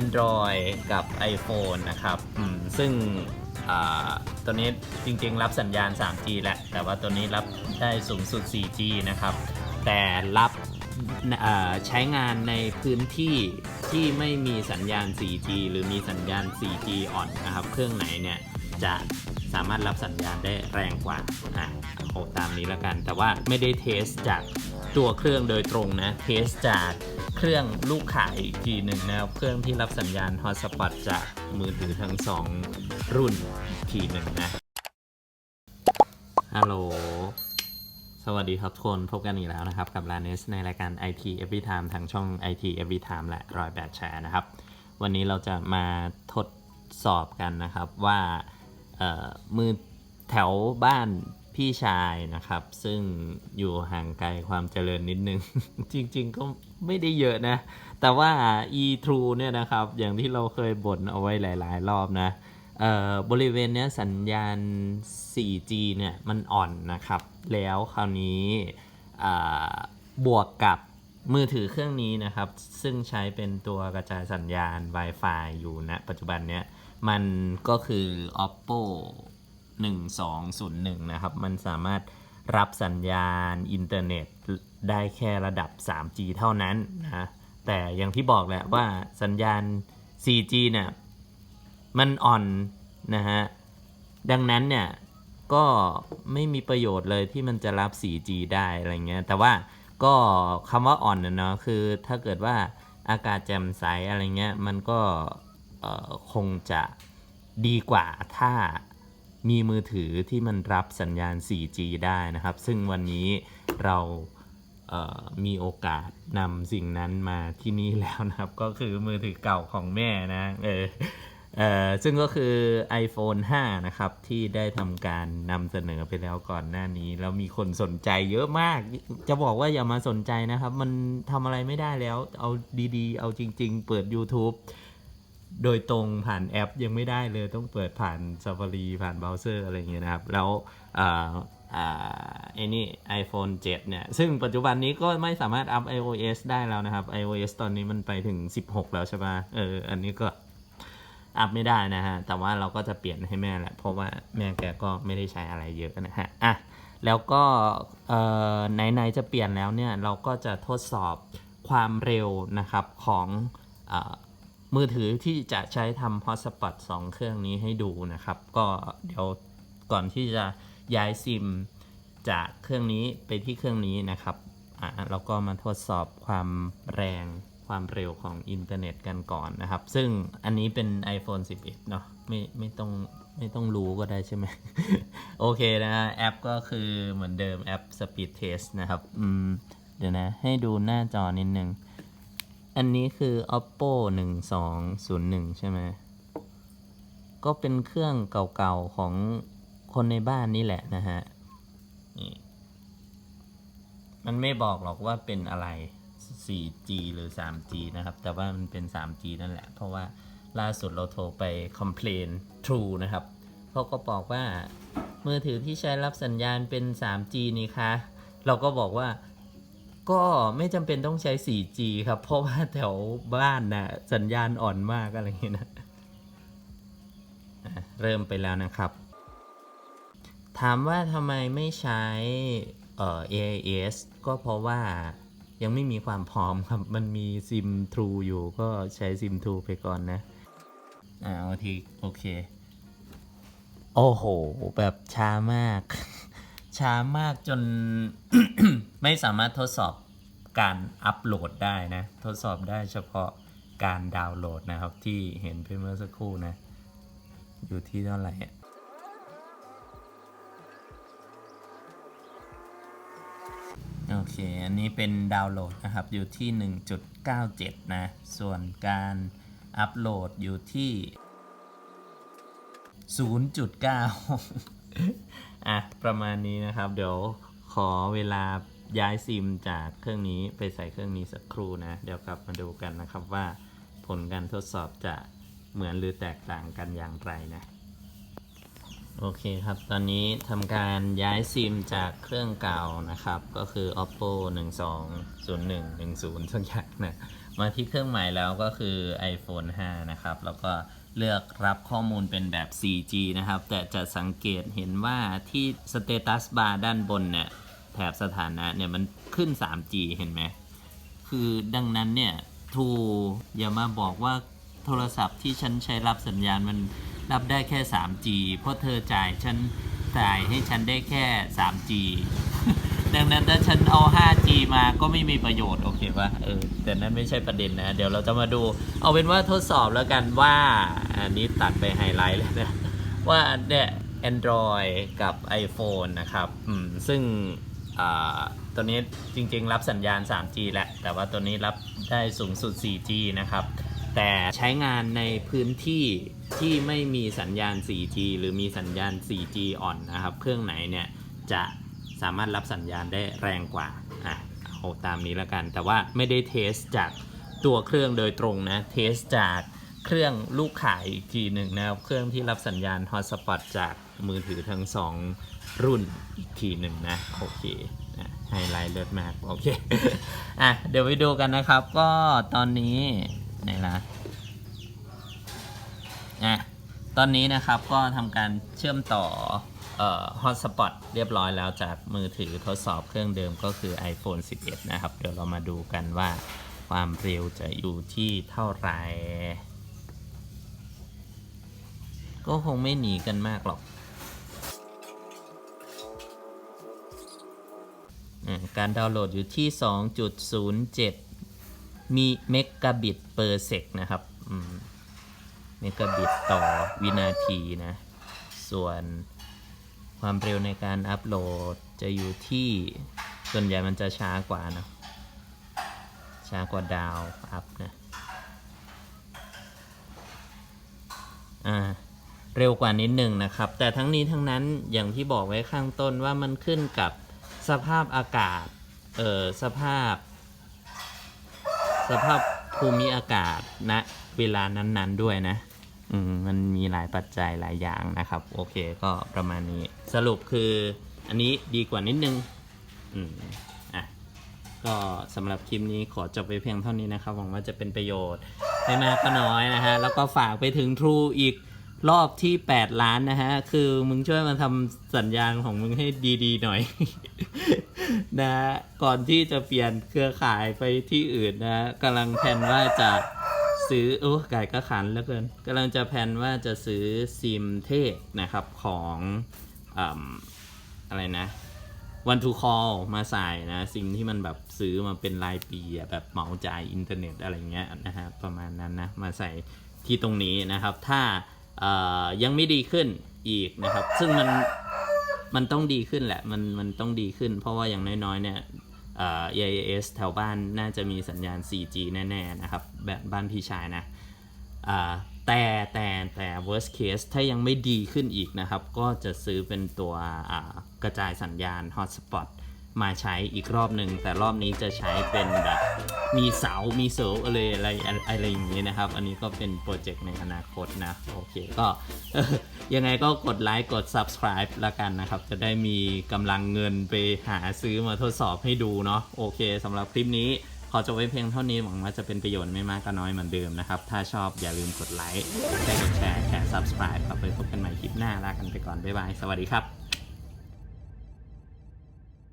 Android กับ iPhone นะครับอืมซึ่งอ่าตัวนี้จริงๆ รับสัญญาณ 3G แหละ แต่ว่าตัวนี้รับได้สูงสุด 4G นะครับ แต่รับอ่อใช้งานในพื้นที่ที่ไม่มีสัญญาณ 4G หรือมีสัญญาณ 4G อ่อนนะครับ เครื่องไหนเนี่ยจะสามารถรับสัญญาณได้แรงกว่าอะเอาตามนี้แล้วกัน แต่ว่าไม่ได้เทสจากตัวเครื่องโดยตรงนะ เทสจาก เครื่องลูกขายอีกทีหนึ่งนะครับ เครื่องที่รับสัญญาณ Hotspot จากมือถือทั้งสองรุ่นอีกทีหนึ่งนะ ฮัลโหล สวัสดีครับทุกคนพบกันอีกแล้วนะครับ กับลานเนสในรายการ IT Every Time ทางช่อง IT Every Time และรอยแบดแชร์นะครับ วันนี้เราจะมาทดสอบกันนะครับว่ามือแถวบ้าน พี่ชายนะครับ ซึ่งอยู่ห่างไกลความเจริญนิดนึง จริงๆ ก็ไม่ได้เยอะนะ แต่ว่า e-true เนี่ยนะครับ อย่างที่เราเคยบ่นเอาไว้หลาย ๆ รอบนะบริเวณเนี้ยสัญญาณ 4G เนี่ยมันอ่อนนะครับ แล้วคราวนี้บวกกับมือถือเครื่องนี้นะครับ ซึ่งใช้เป็นตัวกระจายสัญญาณ Wi-Fi อยู่ณปัจจุบันเนี้ยมันก็คือ oppo 1201 นะครับ มันสามารถรับสัญญาณอินเทอร์เน็ตได้แค่ระดับ 3G เท่านั้นนะแต่อย่างที่บอกแหละว่าสัญญาณ 4G เนี่ยมันอ่อนนะฮะ ดังนั้นเนี่ยก็ไม่มีประโยชน์เลยที่มันจะรับ 4G ได้อะไรเงี้ย แต่ว่าก็คำว่าอ่อนเนาะคือถ้าเกิดว่าอากาศแจ่มใสอะไรเงี้ยมันก็คงจะดีกว่าถ้า มีมือถือที่มันรับสัญญาณ 4G ได้นะครับ ซึ่งวันนี้เราเมีโอกาสนำสิ่งนั้นมาที่นี่แล้วนะครับ ก็คือมือถือเก่าของแม่นะเออเออซึ่งก็คือ iPhone 5 นะครับ ที่ได้ทำการนำเสนอไปแล้วก่อนหน้านี้ แล้วมีคนสนใจเยอะมาก จะบอกว่าอย่ามาสนใจนะครับ มันทำอะไรไม่ได้แล้ว เอาดีๆ เอาจริง ๆ เปิด YouTube โดยตรงผ่านแอปยังไม่ได้เลยต้องเปิดผ่าน Safari ผ่านเบราว์เซอร์อะไรอย่างเงี้ยนะครับ แล้วอ่าอ่าไอ้นี่ iPhone 7 เนี่ย ซึ่งปัจจุบันนี้ก็ไม่สามารถอัพ iOS ได้แล้วนะครับ iOS ตอนนี้มันไปถึง 16 แล้วใช่ปะเออ อันนี้ก็อัพไม่ได้นะฮะ แต่ว่าเราก็จะเปลี่ยนให้แม่แหละ เพราะว่าแม่แกก็ไม่ได้ใช้อะไรเยอะนะฮะ อะ แล้วก็เอ่อไหนๆจะเปลี่ยนแล้วเนี่ย เราก็จะทดสอบความเร็วนะครับของ มือถือที่จะใช้ทำ hotspot สองเครื่องนี้ให้ดูนะครับ ก็เดี๋ยวก่อนที่จะย้ายซิมจากเครื่องนี้ไปที่เครื่องนี้นะครับอะเราก็มาทดสอบความแรงความเร็วของอินเทอร์เน็ตกันก่อนนะครับ ซึ่งอันนี้เป็น iPhone 11 เนาะไม่ไม่ต้องไม่ต้องรู้ก็ได้ใช่ไหม โอเคนะแอปก็คือเหมือนเดิมแอป Speed Test นะครับ อืม เดี๋ยวนะ ให้ดูหน้าจอนิดนึง อันนี้คือ oppo 1201 ใช่ไหม ก็เป็นเครื่องเก่าๆของคนในบ้านนี่แหละนะฮะ นี่มันไม่บอกหรอกว่าเป็นอะไร 4G หรือ 3G นะครับ แต่ว่ามันเป็น 3G นั่นแหละ เพราะว่าล่าสุดเราโทรไป complain True นะครับเขาก็บอกว่า มือถือที่ใช้รับสัญญาณเป็น 3G นี่คะ เราก็บอกว่า ก็ไม่จำเป็นต้องใช้ 4G ครับ เพราะว่าแถวบ้านนะสัญญาณอ่อนมากอะไรอย่างเงี้ยนะเริ่มไปแล้วนะครับ ถามว่าทำไมไม่ใช้เอ่อ AIS ก็เพราะว่ายังไม่มีความพร้อมครับ มันมีซิม True อยู่ก็ใช้ซิม True ไปก่อนนะ อ่าโอทีโอเค โอ้โห แบบช้ามาก ช้ามากจน ไม่สามารถทดสอบการอัปโหลดได้นะ ทดสอบได้เฉพาะการดาวน์โหลดนะครับที่เห็นไปเมื่อสักครู่นะ อยู่ที่เท่าไหร่โอเค อันนี้เป็นดาวน์โหลดนะครับ อยู่ที่ 1.97 นะ ส่วนการอัปโหลดอยู่ที่ 0.9 อะ ประมาณนี้นะครับ เดี๋ยวขอเวลา ย้ายซิมจากเครื่องนี้ไปใส่เครื่องนี้สักครู่นะ เดี๋ยวกลับมาดูกันนะครับว่าผลการทดสอบจะเหมือนหรือแตกต่างกันอย่างไรนะ โอเคครับ ตอนนี้ทำการย้ายซิมจากเครื่องเก่านะครับ ก็คือ oppo 120110สักอย่างนะ มาที่เครื่องใหมายแล้วก็คือ iPhone 5 นะครับ แล้วก็เลือกรับข้อมูลเป็นแบบ 4G นะครับ แต่จะสังเกตเห็นว่าที่ Status Bar ด้านบนเนี่ย แถบสถานะเนี่ยมันขึ้น 3G เห็นไหม คือดังนั้นเนี่ยทูอย่ามาบอกว่าโทรศัพท์ที่ฉันใช้รับสัญญาณมันรับได้แค่ 3G เพราะเธอจ่ายฉันจ่ายให้ฉันได้แค่ 3G ดังนั้นถ้าฉันเอา 5G มาก็ไม่มีประโยชน์ โอเคปะเออ แต่นั้นไม่ใช่ประเด็นนะ เดี๋ยวเราจะมาดู เอาเป็นว่าทดสอบแล้วกันว่า อันนี้ตัดไปไฮไลท์เลยนะ ว่าเนี่ย Android กับ iPhone นะครับ อืม ซึ่ง ตัวนี้จริงๆ รับสัญญาณ 3G แหละ แต่ว่าตัวนี้รับได้สูงสุด 4G นะครับ แต่ใช้งานในพื้นที่ที่ไม่มีสัญญาณ 4G หรือมีสัญญาณ 4G อ่อนนะครับ เครื่องไหนเนี่ยจะสามารถรับสัญญาณได้แรงกว่า อะเอาตามนี้แล้วกัน แต่ว่าไม่ได้เทสจากตัวเครื่องโดยตรงนะ เทสจากเครื่องลูกขายอีกทีหนึ่งนะครับ เครื่องที่รับสัญญาณ Hotspot จากมือถือทั้งสองรุ่นอีกทีหนึ่งนะโอเคนะไฮไลท์เลิศมากโอเคอะเดี๋ยวไปดูกันนะครับก็ตอนนี้ไหนละอะตอนนี้นะครับก็ทำการเชื่อมต่อเอ่อ Hotspot เรียบร้อยแล้วจากมือถือทดสอบเครื่องเดิมก็คือ iPhone 11 นะครับ เดี๋ยวเรามาดูกันว่าความเร็วจะอยู่ที่เท่าไหร่ ก็คงไม่หนีกันมากหรอก การดาวน์โหลดอยู่ที่ 2.07 มีเมกะบิตเปอร์เซกนะครับเมกะบิตต่อวินาทีนะ ส่วนความเร็วในการอัปโหลดจะอยู่ที่ส่วนใหญ่มันจะช้ากว่านะช้ากว่าดาวอัพนะอ่าเร็วกว่านิดหนึ่งนะครับ แต่ทั้งนี้ทั้งนั้นอย่างที่บอกไว้ข้างต้นว่ามันขึ้นกับ สภาพอากาศ เอ่อ สภาพ สภาพภูมิอากาศณนะเวลานั้นๆด้วยนะ อืม มันมีหลายปัจจัยหลายอย่างนะครับ โอเค ก็ประมาณนี้ สรุปคือ อันนี้ดีกว่านิดนึง อืม อะ ก็สำหรับคลิปนี้ขอจบไปเพียงเท่านี้นะครับ หวังว่าจะเป็นประโยชน์ไม่มากก็น้อยนะฮะ แล้วก็ฝากไปถึง True อีก รอบที่ 8 ล้านนะฮะ คือมึงช่วยมาทำสัญญาณของมึงให้ดีๆหน่อย นะ ก่อนที่จะเปลี่ยนเครือข่ายไปที่อื่นนะกำลังแผนว่าจะซื้อ โอ้ไก่ก็ขันแล้วเกินกำลังจะแผนว่าจะซื้อซิมเทพนะครับของออะไรนะวันทูคอลมาใส่นะซิมที่มันแบบซื้อมาเป็นรายปีแบบเหมาจ่ายอินเทอร์เน็ตอะไรเงี้ยนะฮะประมาณนั้นนะ มาใส่ที่ตรงนี้นะครับ ถ้า ยังไม่ดีขึ้นอีกนะครับ ซึ่งมันมันต้องดีขึ้นแหละ มันมันต้องดีขึ้น เพราะว่าอย่างน้อยๆเนี่ยเอ่อ AIS แถวบ้านน่าจะมีสัญญาณ 4G แน่ๆนะครับแบบบ้านพี่ชายนะอ่แต่แต่แต่ worst case ถ้ายังไม่ดีขึ้นอีกนะครับ ก็จะซื้อเป็นตัวกระจายสัญญาณ hotspot มาใช้อีกรอบหนึ่งแต่รอบนี้จะใช้เป็นแบบมีเสา มีเสาอะไรอะไรอะไรอย่างนี้นะครับ อันนี้ก็เป็นโปรเจกต์ในอนาคตนะ โอเคก็ยังไงก็กดไลค์กด subscribe ละกันนะครับ จะได้มีกำลังเงินไปหาซื้อมาทดสอบให้ดูเนาะโอเคสำหรับคลิปนี้ขอจบไว้เพียงเท่านี้หวังว่าจะเป็นประโยชน์ไม่มากก็น้อยเหมือนเดิมนะครับ ถ้าชอบอย่าลืมกดไลค์กดแชร์แชร์ subscribe ครับไปพบกันใหม่คลิปหน้าลากันไปก่อน บ๊ายบาย สวัสดีครับ